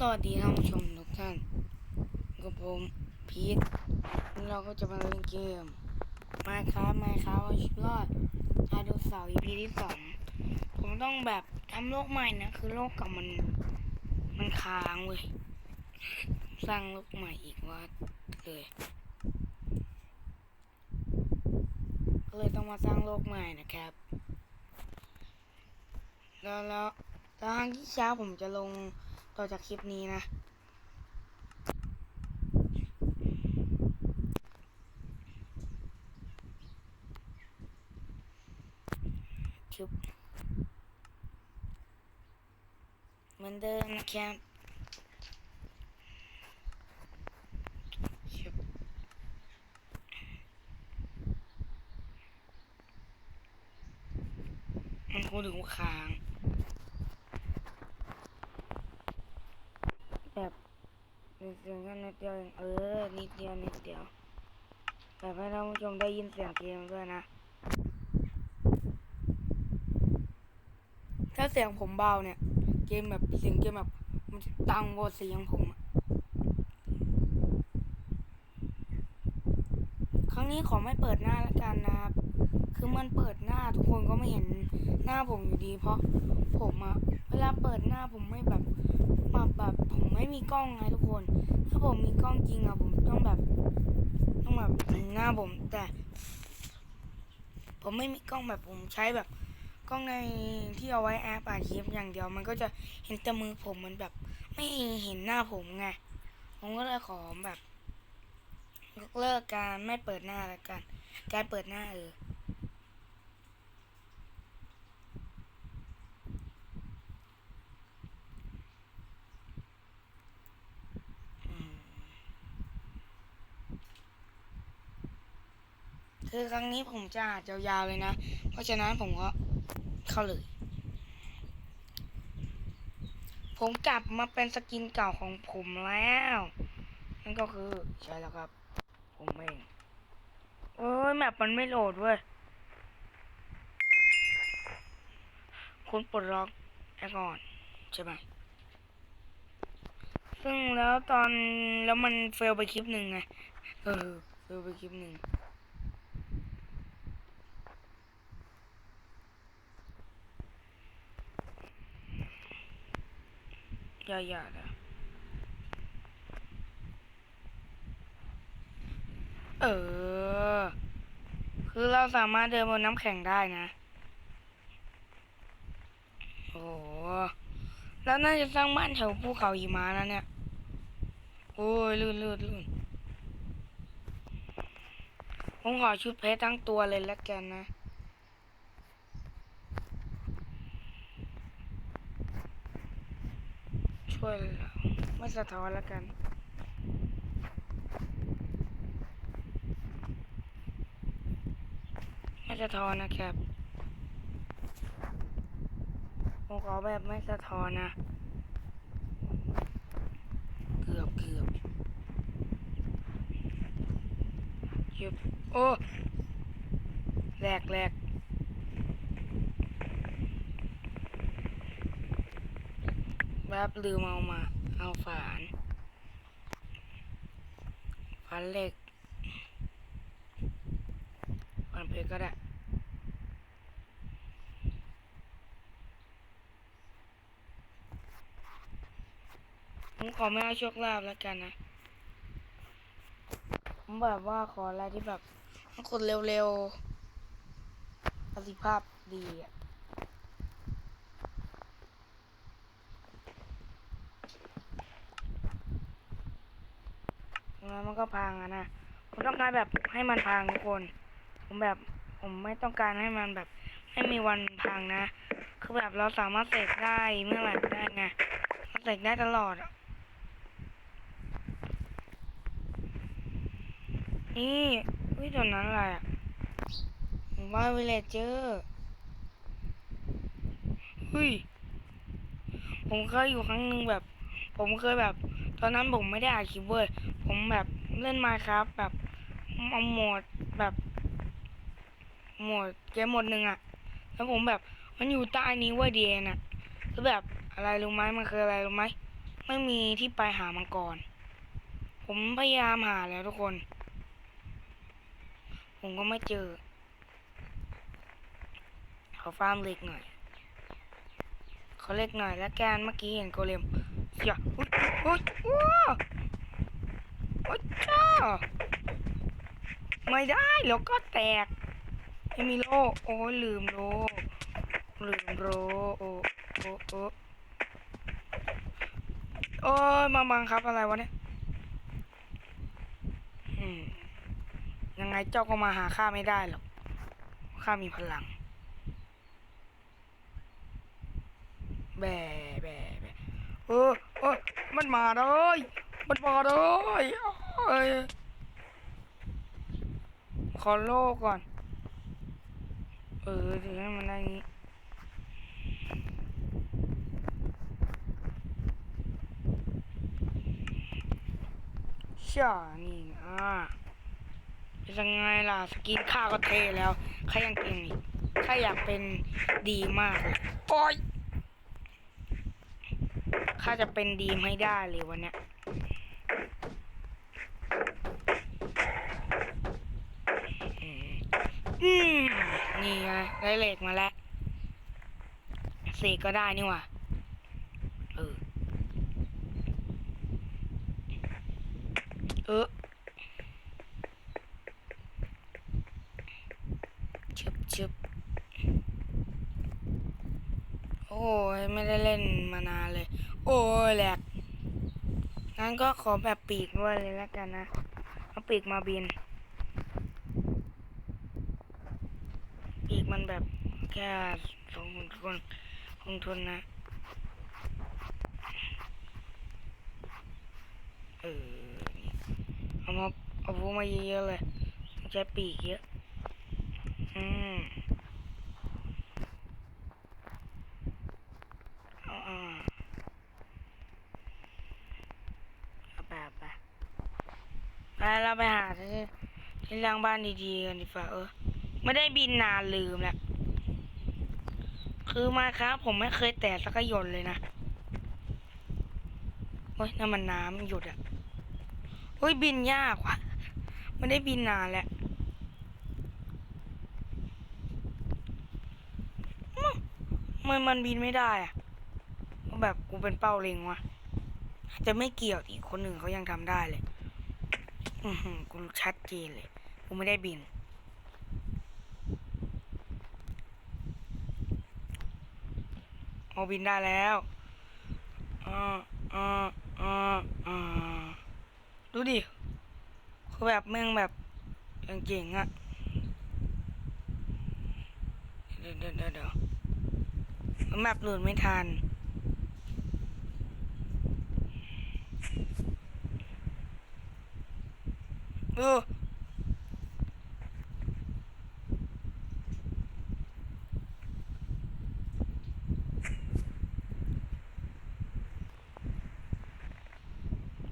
สวัสดีท่านผู้ชมทุกท่านกับผมพีทเราก็จะมาเล่นเกม มาครับมาครับเอาชีวิตรอดไดโนเสาร์ EP ที่สองผมต้องแบบทำโลกใหม่นะ คือโลกกับมัน มันค้างเว้ย สร้างโลกใหม่อีกว่าเลยก็เลยต้องมาสร้างโลกใหม่นะครับ แล้วแล้วแล้วครั้งที่เช้าผมจะลง ต่อจากคลิปนี้นะ ชุบเหมือนเดิมนะครับมันคงถึงค้าง แบบ นิดเดียวแค่นิดเดียวเองเออ นิดเดียว นิดเดียวแบบให้ท่านผู้ชมได้ยินเสียงเกมด้วยนะ ถ้าเสียงผมเบาเนี่ย เกมแบบเสียงเกมแบบมันจะดังกว่าเสียงผมอะครั้งนี้ขอไม่เปิดหน้าล้วกันนะ ไม่เห็นหน้าผมอยู่ดี เพราะผมอะเวลาเปิดหน้าผมไม่แบบมาแบบผมไม่มีกล้องไงทุกคน ถ้าผมมีกล้องจริงอะผมต้องแบบ ต้องแบบเห็นหน้าผมแต่ ผมไม่มีกล้องแบบผมใช้แบบกล้องในที่เอาไว้แอปอัดคลิปอย่างเดียว มันก็จะเห็นแต่มือผมมันแบบ ไม่เห็นหน้าผมไงผมก็เลยขอแบบเลิกการไม่เปิดหน้าแล้วกัน การเปิดหน้าเออ คือครั้งนี้ผมจะอาจยาวๆเลยนะ เพราะฉะนั้นผมก็เข้าเลย ผมกลับมาเป็นสกินเก่าของผมแล้ว นั่นก็คือใช่แล้วครับ ผมเองโอ้ยแมปมันไม่โหลดเว้ยคุณปลดล็อกแอก่อนใช่ไหมซึ่งแล้วตอนแล้วมันเฟลไปคลิปหนึ่งไงเออเฟลไปคลิปหนึ่ง อย่าอย่านะเออ คือเราสามารถเดินบนน้ำแข็งได้นะ โอ้โหแล้วน่าจะสร้างบ้านแถวภูเขาหิมะแล้วเนี่ย โอ้ยลื่นลื่นลื่นผมขอชุดเพชรทั้งตัวเลยแล้วกันนะ ช่วยเราไม่สะท้อนแล้วกัน ไม่สะท้อนนะครับผมขอแบบไม่สะท้อนนะเกือบเกือบหยุดโอ้แหลกแหลก แบบลืมเอามา เอาฝานฝานเหล็กฝานเพชรก็ได้ผมขอไม่เอาโชคลาภแล้วกันนะ ผมแบบว่าขออะไรที่แบบคนเร็วๆประสิทธิภาพดีอะ แล้วมันก็พังอะนะผมต้องการแบบให้มันพังทุกคน ผมแบบผมไม่ต้องการให้มันแบบให้มีวันพังนะ คือแบบเราสามารถเสกได้เมื่อไหร่ก็ได้ไงเราเสกได้ตลอดนี่วิตัวนั้นอะไรอะผมว่าวิเลเจอร์เฮ้ยผมเคยอยู่ครั้งหนึ่งแบบ ผมเคยแบบ ตอนนั้นผมไม่ได้อ่านคลิปเว้ยผมแบบ เล่นมาครับแบบเอาโหมดแบบโหมดเกมโหมดหนึ่งอะแล้วผมแบบมันอยู่ใต้นี้เว้ยดีเอ็นอะคือแบบอะไรรู้ไหมมันคืออะไรรู้ไหมไม่มีที่ไปหามังกร ผมพยายามหาแล้วทุกคน ผมก็ไม่เจอขอฟาร์มเล็กหน่อยขอเล็กหน่อยแล้วกันเมื่อกี้เห็นโกเลมเสียอุ๊ยอุ๊ยว้า โอ๊ยจ้าไม่ได้แล้วก็แตกไม่มีโลโอ้ยลืมโลลืมโลโอ้โอ้โอ้โอ้ยมาบังครับอะไรวะเนี่ยยังไงเจ้าก็มาหาข้าไม่ได้หรอกข้ามีพลัง แบ่แบ่แบ่เออเออมันมาเลย มันมาเลยเอ้ยขอโลก่อน เออถึงให้มันได้งี้ช่านี่อ่าเป็นยังไงล่ะ สกินข้าก็เทแล้วข้ายังเก่งอีกข้าอยากเป็นดีมากโอ้ยข้าจะเป็นดีไมให้ได้เลยวันเนี้ยอืม อืมนี่ไงได้เหล็กมาแล้วเสกก็ได้นี่ว่าเออเออชึบชึบโอ้ยไม่ได้เล่นมานานเลย โอ้ยแหลกงั้นก็ขอแบบปีกด้วยเลยแล้วกันนะ เอาปีกมาบิน ปีก มันแบบแค่สองคนคงทนนะเออเอามาเอาวูมาเยอะๆเลยใช้ปีกเยอะอืมเอเอาไปเอาไปไปเราไปหาที่ที่ร่างบ้านดีๆกันดีกว่าเออ ไม่ได้บินนานลืมแหละคือมาครับ ผมไม่เคยแตะสักหยนเลยนะเฮ้ยน้ำมันน้ำหยุดอะเฮ้ยบินยากว่ะไม่ได้บินนานแล้วมันมันบินไม่ได้อะแบบกูเป็นเป้าเล็งวะจะไม่เกี่ยวอีกคนหนึ่งเขายังทำได้เลย อือกูชัดเจนเลย กูไม่ได้บิน เอาบินได้แล้วอ่าอ่าอ่าอ่าดูดิคือแบบม่งแบบยังเก่งอะเดี๋ยวเดี๋ยวเดี๋ยวเดี๋ยวแมปหลุดไม่ทันเออ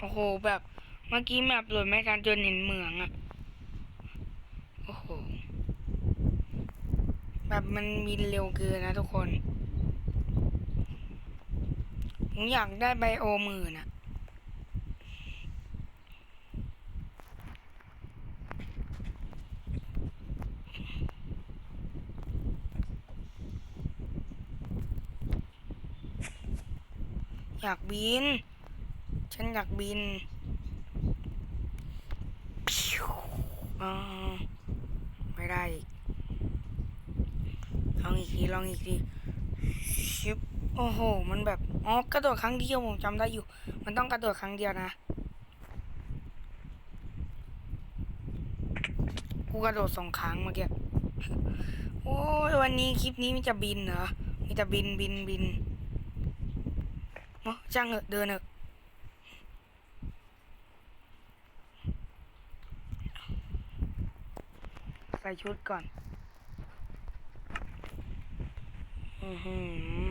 โอ้โหแบบเมื่อกี้แมปหลดไม่ทันจนเห็นเหมืองอะโอ้โหแบบมันบินเร็วเกินนะทุกคน ผมอยากได้ไบโอมื่นอะอยากบิน ฉันอยากบินไม่ได้ ลองอีกที ลองอีกทีชิบโอ้โห มันแบบ อ๋อ กระโดดครั้งเดียวผมจำได้อยู่ มันต้องกระโดดครั้งเดียวนะ กูกระโดดสองครั้งเมื่อกี้ โอ้ยวันนี้คลิปนี้มันจะบินเหรอ มีแต่บินบินบินโอ้จ้างเหอะเดินเหอะ ใส่ชุดก่อน อือหือ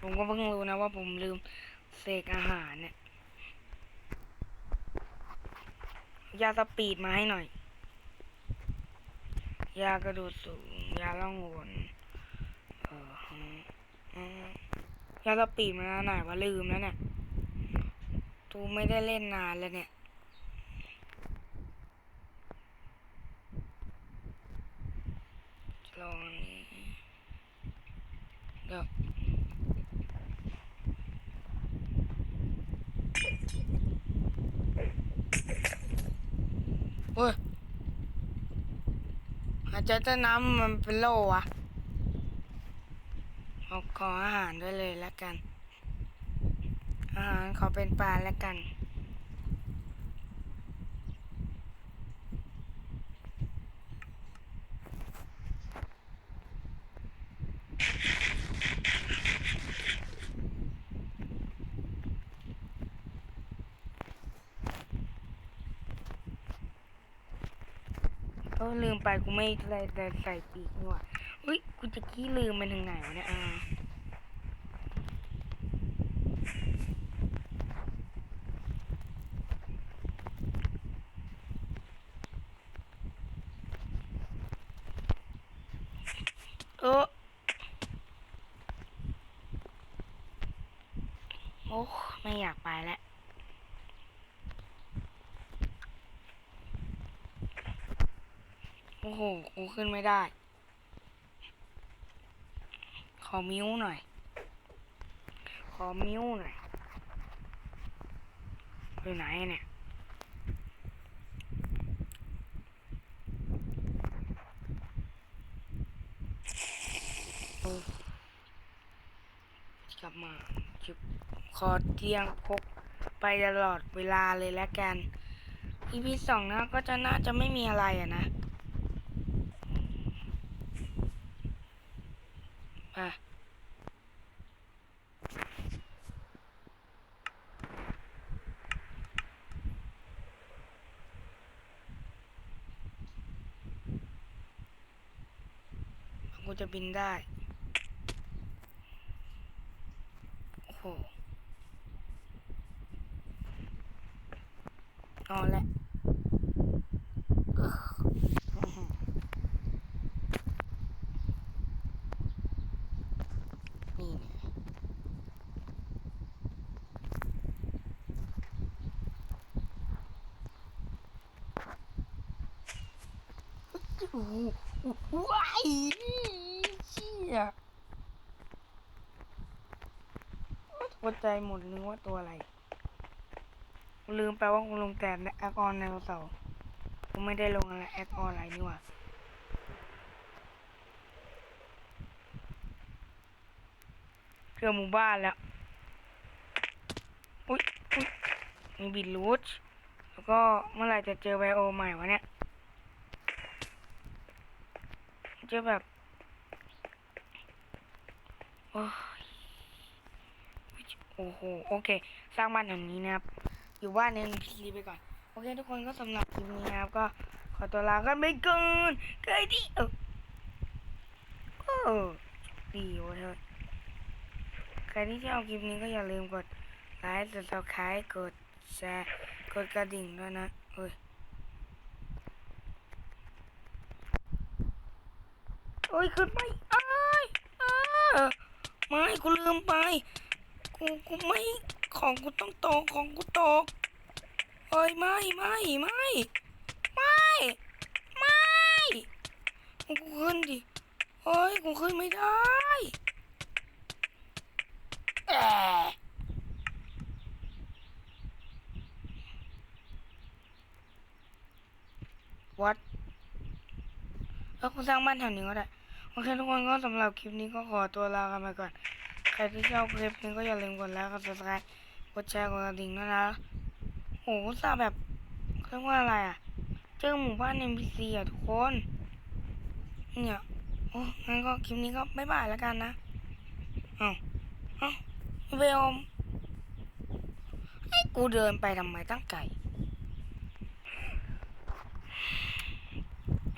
ผมก็เพิ่งรู้นะว่าผมลืมเสกอาหารเนี่ยยาสปีดมาให้หน่อย ยากระโดดสูง ยาล่องหนเออยาสปีดมันอันไหนวะลืมแล้วเนี่ยตูไม่ได้เล่นนานแล้วเนี่ย ลองนี้เดี๋ยวโอ้ยอาจจะจะน้ำมันเป็นโลวะเอาขออาหารด้วยเลยแล้วกัน อาหารขอเป็นปลาแล้วกัน เออลืมไปกูไม่ใส่ใส่ปีกนี่หว่าอุ้ยกูจะกี้ลืมมันถึงไหนวะเนี่ยอ่าเออโอ้ไม่อยากไปแล้ว โอ้โห กูขึ้นไม่ได้ ขอมิ้วหน่อย ขอมิ้วหน่อยไปไหนเนี่ยกลับมาจุบขอเตียงพกไปตลอดเวลาเลยแล้วกัน EP สองนะก็จะน่าจะไม่มีอะไรอะนะ่ะกูจะบินได้ โอ้โหนอนแล้วอื้อหือนี่เนี่ย โอ้โหว้ายเชี่ยตกใจหมดนึกว่าตัวอะไร ลืมไปว่าลงแต่แอคออนไดโนเสาร์กูไม่ได้ลงอะไรแอคออนอะไรนี่หว่าเจอหมู่บ้านแล้ว อุ๊ยอุ๊ยมีบิดรูทแล้วก็เมื่อไหร่จะเจอไบโอใหม่วะเนี่ย เจอแบบโอ้โอ้โหโอเค สร้างบ้านอย่างนี้นะครับ อยู่บ้านในพีไปก่อน โอเค ทุกคนก็สำหรับคลิปนี้นะครับ ก็ขอตัวลากันไปก่อนเคยดีเออเออดีวะเธอใครที่ชอบคลิปนี้ก็อย่าลืมกดไลค์กดซับสไครต์กดแชร์กดกระดิ่งด้วยนะเอ้ย เอ้ยขึ้นไปเอ้ยเออไม่กูลืมไปกูกูไม่ของกูต้องตกของกูตกเอ้ยไม่ไม่ไม่ไม่ไม่กูขึ้นดิเอ้ยกูขึ้นไม่ได้แอะวัดแล้วกูสร้างบ้านแถวนี้ก็ได้ โอเคทุกคนก็สำหรับคลิปนี้ก็ขอตัวลากันไปก่อน ใครที่ชอบคลิปนี้ก็อย่าลืมกดไลค์กด subscribe กดแชร์กดกระดิ่งด้วยนะโหซาแบบเรียกว่าอะไรอะ เจอหมู่บ้าน NPC อะทุกคน เนี่ยโอ้งั้นก็คลิปนี้ก็บ๊ายบายแล้วกันนะ เอ้าเอ้าเวลมให้กูเดินไปทำไมตั้งไก่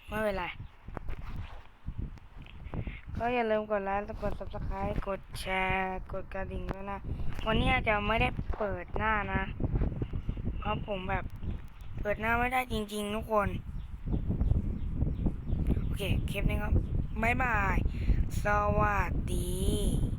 ไม่เป็นไร ก็อย่าลืมกดไลค์กด subscribe กดแชร์ กดกระดิ่งด้วยนะ วันนี้อาจจะไม่ได้เปิดหน้านะ เพราะผมแบบเปิดหน้าไม่ได้จริง ๆ ทุกคน โอเค คลิปนี้ครับ บ๊ายบาย สวัสดี